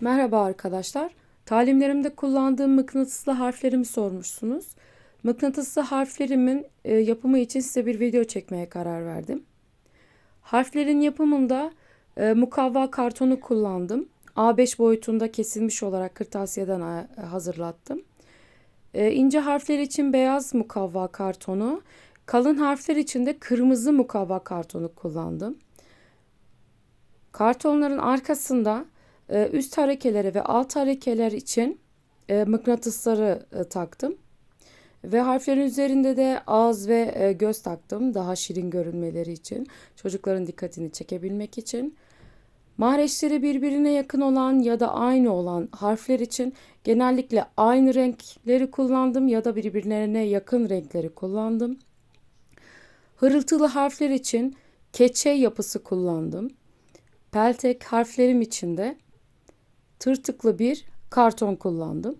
Merhaba arkadaşlar. Talimlerimde kullandığım mıknatıslı harflerimi sormuşsunuz. Mıknatıslı harflerimin e, yapımı için size bir video çekmeye karar verdim. Harflerin yapımında e, mukavva kartonu kullandım. A5 boyutunda kesilmiş olarak kırtasiyeden e, hazırlattım. İnce harfler için beyaz mukavva kartonu, kalın harfler için de kırmızı mukavva kartonu kullandım. Kartonların arkasında üst harekeleri ve alt harekeler için e, mıknatısları e, taktım. Ve harflerin üzerinde de ağız ve e, göz taktım daha şirin görünmeleri için. Çocukların dikkatini çekebilmek için. Mahreçleri birbirine yakın olan ya da aynı olan harfler için genellikle aynı renkleri kullandım ya da birbirlerine yakın renkleri kullandım. Hırıltılı harfler için keçe yapısı kullandım. Peltek harflerim için de tırtıklı bir karton kullandım.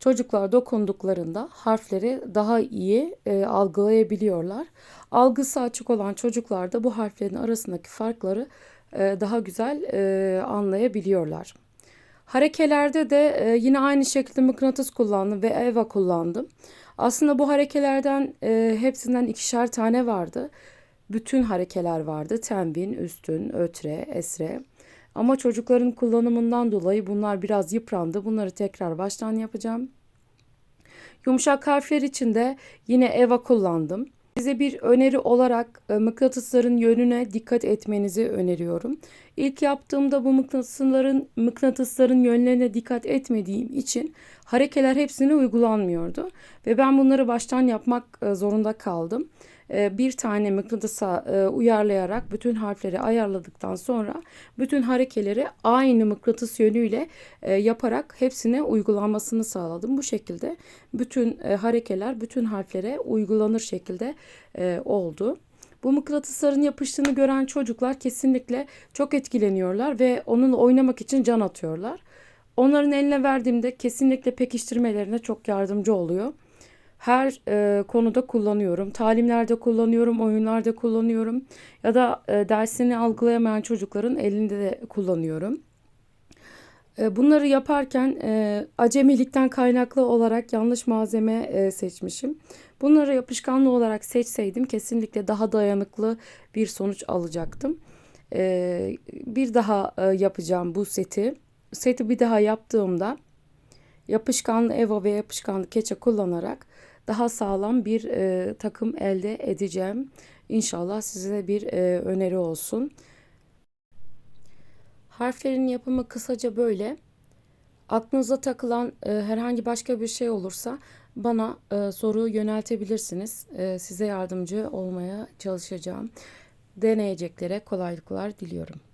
Çocuklar dokunduklarında harfleri daha iyi e, algılayabiliyorlar. Algısı açık olan çocuklar da bu harflerin arasındaki farkları e, daha güzel e, anlayabiliyorlar. Harekelerde de e, yine aynı şekilde mıknatıs kullandım ve eva kullandım. Aslında bu harekelerden e, hepsinden ikişer tane vardı. Bütün harekeler vardı. Tembin, üstün, ötre, esre. Ama çocukların kullanımından dolayı bunlar biraz yıprandı. Bunları tekrar baştan yapacağım. Yumuşak harfler için de yine EVA kullandım. Size bir öneri olarak e, mıknatısların yönüne dikkat etmenizi öneriyorum. İlk yaptığımda bu mıknatısların mıknatısların yönlerine dikkat etmediğim için harekeler hepsine uygulanmıyordu ve ben bunları baştan yapmak e, zorunda kaldım. E, bir tane mıknatısa uyarlayarak bütün harfleri ayarladıktan sonra bütün harekeleri aynı mıknatıs yönüyle yaparak hepsine uygulanmasını sağladım. Bu şekilde bütün harekeler bütün harflere uygulanır şekilde oldu. Bu mıknatısların yapıştığını gören çocuklar kesinlikle çok etkileniyorlar ve onunla oynamak için can atıyorlar. Onların eline verdiğimde kesinlikle pekiştirmelerine çok yardımcı oluyor. Her e, konuda kullanıyorum. Talimlerde kullanıyorum, oyunlarda kullanıyorum ya da e, dersini algılayamayan çocukların elinde de kullanıyorum. E, bunları yaparken e, acemilikten kaynaklı olarak yanlış malzeme e, seçmişim. Bunları yapışkanlı olarak seçseydim kesinlikle daha dayanıklı bir sonuç alacaktım. E, bir daha e, yapacağım bu seti. Seti bir daha yaptığımda yapışkanlı Eva ve yapışkanlı keçe kullanarak daha sağlam bir e, takım elde edeceğim. İnşallah size bir e, öneri olsun. Harflerin yapımı kısaca böyle. Aklınıza takılan e, herhangi başka bir şey olursa bana e, soru yöneltebilirsiniz. E, size yardımcı olmaya çalışacağım. Deneyeceklere kolaylıklar diliyorum.